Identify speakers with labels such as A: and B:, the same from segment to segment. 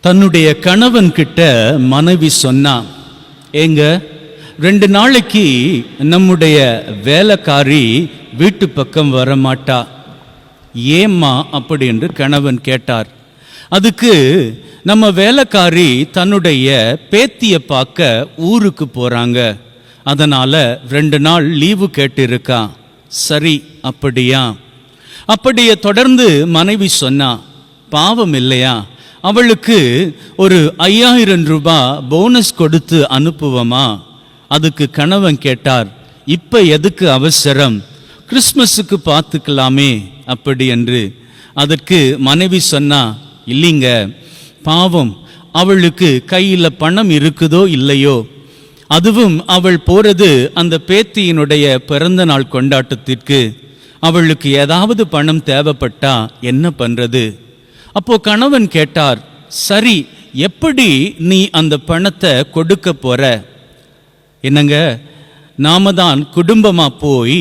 A: தன்னுடைய கணவன் கிட்ட மனைவி சொன்னான் ஏங்க ரெண்டு நாளைக்கு நம்முடைய வேலைக்காரி வீட்டு பக்கம் வர மாட்டா ஏம்மா? அப்படி என்று கணவன் கேட்டார். அதுக்கு நம்ம வேலைக்காரி தன்னுடைய பேத்தியை பார்க்க ஊருக்கு போறாங்க. அதனால ரெண்டு நாள் லீவு கேட்டிருக்கா. சரி அப்படியா? அப்படியே தொடர்ந்து மனைவி சொன்னா பாவம் இல்லையா? அவளுக்கு ஒரு ஐயாயிரம் ரூபாய் போனஸ் கொடுத்து அனுப்புவோமா? அதுக்கு கணவன் கேட்டார் இப்போ எதுக்கு அவசரம்? கிறிஸ்மஸுக்கு பார்த்துக்கலாமே அப்படி என்று. அதற்கு மனைவி சொன்னா இல்லைங்க பாவம் அவளுக்கு கையில் பணம் இருக்குதோ இல்லையோ? அதுவும் அவள் போறது அந்த பேத்தியினுடைய பிறந்த நாள் கொண்டாட்டத்திற்கு. அவளுக்கு ஏதாவது பணம் தேவைப்பட்டா என்ன பண்றது? அப்போ கணவன் கேட்டார் சரி எப்படி நீ அந்த பணத்தை கொடுக்க போற? என்னங்க நாம தான் குடும்பமா போய்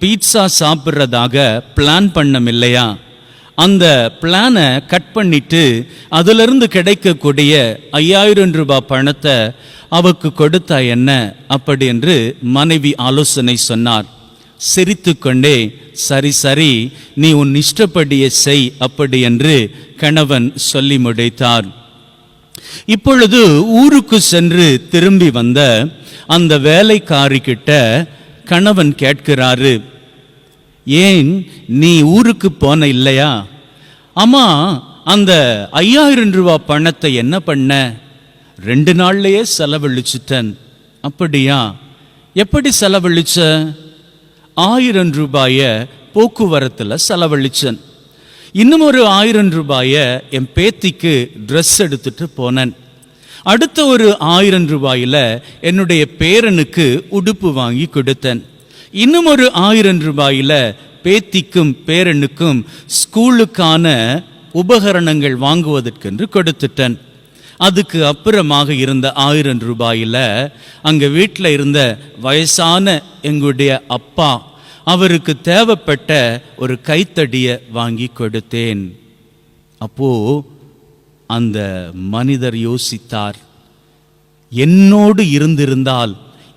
A: பீட்சா சாப்பிட்றதாக பிளான் பண்ணம் இல்லையா அந்த பிளானை கட் பண்ணிட்டு அதிலிருந்து கிடைக்கக்கூடிய ஐயாயிரம் ரூபாய் பணத்தை அவக்கு கொடுத்தா என்ன? அப்படி என்று மனைவி ஆலோசனை சொன்னார். சிரித்துக்கொண்டே சரி சரி நீ உன் இஷ்டப்படியே செய் அப்படி என்று கணவன் சொல்லி முடித்தார். இப்பொழுது ஊருக்கு சென்று திரும்பி வந்த அந்த வேலைக்காரி கிட்ட கணவன் கேட்கிறாரு ஏன் நீ ஊருக்கு போன இல்லையா? ஆமா அந்த ஐயாயிரம் ரூபாய் பணத்தை என்ன பண்ண? ரெண்டு நாள்லயே செலவழிச்சுட்டன். அப்படியா? எப்படி செலவழிச்ச? ஆயிரம் ரூபாய போக்குவரத்தில் செலவழிச்சேன். இன்னும் ஒரு ஆயிரம் ரூபாய என் பேத்திக்கு ட்ரெஸ் எடுத்துட்டு போனேன். அடுத்த ஒரு ஆயிரம் ரூபாயில என்னுடைய பேரனுக்கு உடுப்பு வாங்கி கொடுத்தேன். இன்னும் ஒரு ஆயிரம் ரூபாயில பேத்திக்கும் பேரனுக்கும் ஸ்கூலுக்கான உபகரணங்கள் வாங்குவதற்கென்று கொடுத்துட்டேன். அதுக்கு அப்புறமாக இருந்த ஆயிரம் ரூபாயில அங்கே வீட்டில் இருந்த வயசான எங்களுடைய அப்பா அவருக்கு தேவைப்பட்ட ஒரு கைத்தடியை வாங்கி கொடுத்தேன். அப்போ அந்த மனிதர் யோசித்தார் என்னோடு இருந்திருந்தால்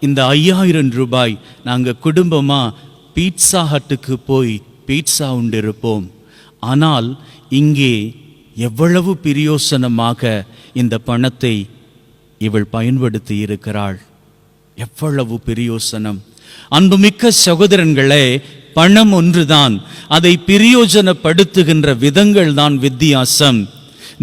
A: இந்த ஐயாயிரம் ரூபாய் நாங்கள் குடும்பமாக பீட்சா ஹட்டுக்கு போய் பீட்சா உண்டிருப்போம். ஆனால் இங்கே எவ்வளவு பிரியோசனமாக இந்த பணத்தை இவள் பயன்படுத்தி இருக்கிறாள். எவ்வளவு பிரியோசனம். அன்புமிக்க சகோதரங்களே பணம் ஒன்றுதான் அதை பிரயோஜனப்படுத்துகின்ற விதங்கள் தான் வித்தியாசம்.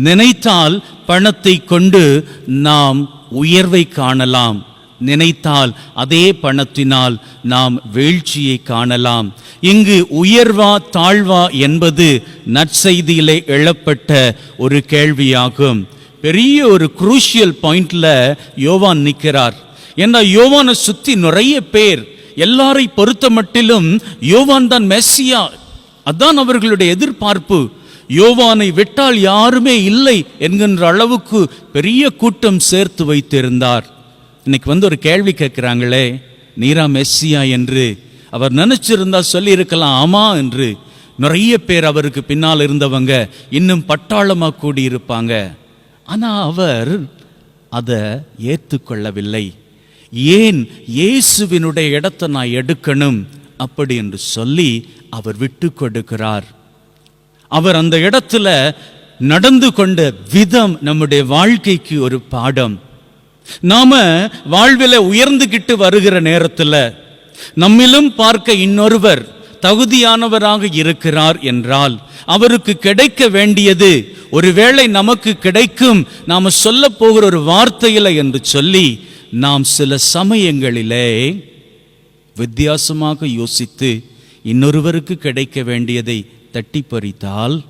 A: நினைத்தால் பணத்தை கொண்டு நாம் உயர்வை காணலாம். நினைத்தால் அதே பணத்தினால் நாம் வீழ்ச்சியை காணலாம். இங்கு உயர்வா தாழ்வா என்பது நற்செய்தியிலே எழப்பட்ட ஒரு கேள்வியாகும். பெரிய ஒரு குரூஷியல் பாயிண்ட்ல யோவான் நிற்கிறார். ஏன்னா யோவானை சுத்தி நிறைய பேர். எல்லாரை பொறுத்த மட்டிலும் யோவான் தான் மெஸ்ஸியா. அதான் அவர்களுடைய எதிர்பார்ப்பு. யோவானை விட்டால் யாருமே இல்லை என்கின்ற அளவுக்கு பெரிய கூட்டம் சேர்த்து வைத்திருந்தார். இன்னைக்கு வந்து ஒரு கேள்வி கேட்கிறாங்களே நீரா மெஸ்ஸியா என்று. அவர் நினைச்சிருந்தா சொல்லியிருக்கலாம் ஆமா என்று. நிறைய பேர் அவருக்கு பின்னால் இருந்தவங்க இன்னும் பட்டாளமாக கூடியிருப்பாங்க. ஆனால் அவர் அதை ஏற்றுக்கொள்ளவில்லை. ஏன் இயேசுவினுடைய இடத்தை நான் எடுக்கணும்? அப்படி என்று சொல்லி அவர் விட்டு கொடுக்கிறார். அவர் அந்த இடத்துல நடந்து கொண்ட விதம் நம்முடைய வாழ்க்கைக்கு ஒரு பாடம். நாம வாழ்வில உயர்ந்துகிட்டு வருகிற நேரத்துல நம்மிலும் பார்க்க இன்னொருவர் தகுதியானவராக இருக்கிறார் என்றால் அவருக்கு கிடைக்க வேண்டியது ஒருவேளை நமக்கு கிடைக்கும் நாம சொல்ல போகிற ஒரு வார்த்தையில என்று சொல்லி நாம் சில சமயங்களிலே வித்தியாசமாக யோசித்து இன்னொருவருக்கு கிடைக்க வேண்டியதை தட்டி பறித்தால்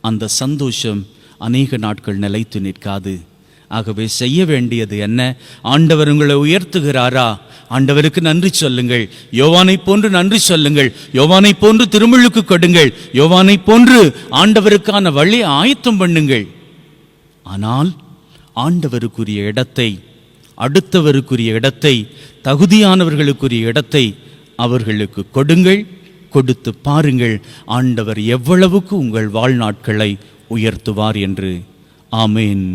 A: அந்த சந்தோஷம் அநேக நாட்கள் நிலைத்து நிற்காது. ஆகவே செய்ய வேண்டியது என்ன? ஆண்டவர் உங்களை உயர்த்துகிறாரா? ஆண்டவருக்கு நன்றி சொல்லுங்கள். யோவானை போன்று நன்றி சொல்லுங்கள். யோவானை போன்று திருமுழுக்கு கொடுங்கள். யோவானை போன்று ஆண்டவருக்கான வழி ஆயத்தம் பண்ணுங்கள். ஆனால் ஆண்டவருக்குரிய இடத்தை அடுத்தவருக்குரிய இடத்தை தகுதியானவர்களுக்குரிய இடத்தை அவர்களுக்கு கொடுங்கள் கொடுத்து பாருங்கள். ஆண்டவர் எவ்வளவுக்கு உங்கள் வாழ்நாட்களை உயர்த்துவார் என்று. ஆமேன்.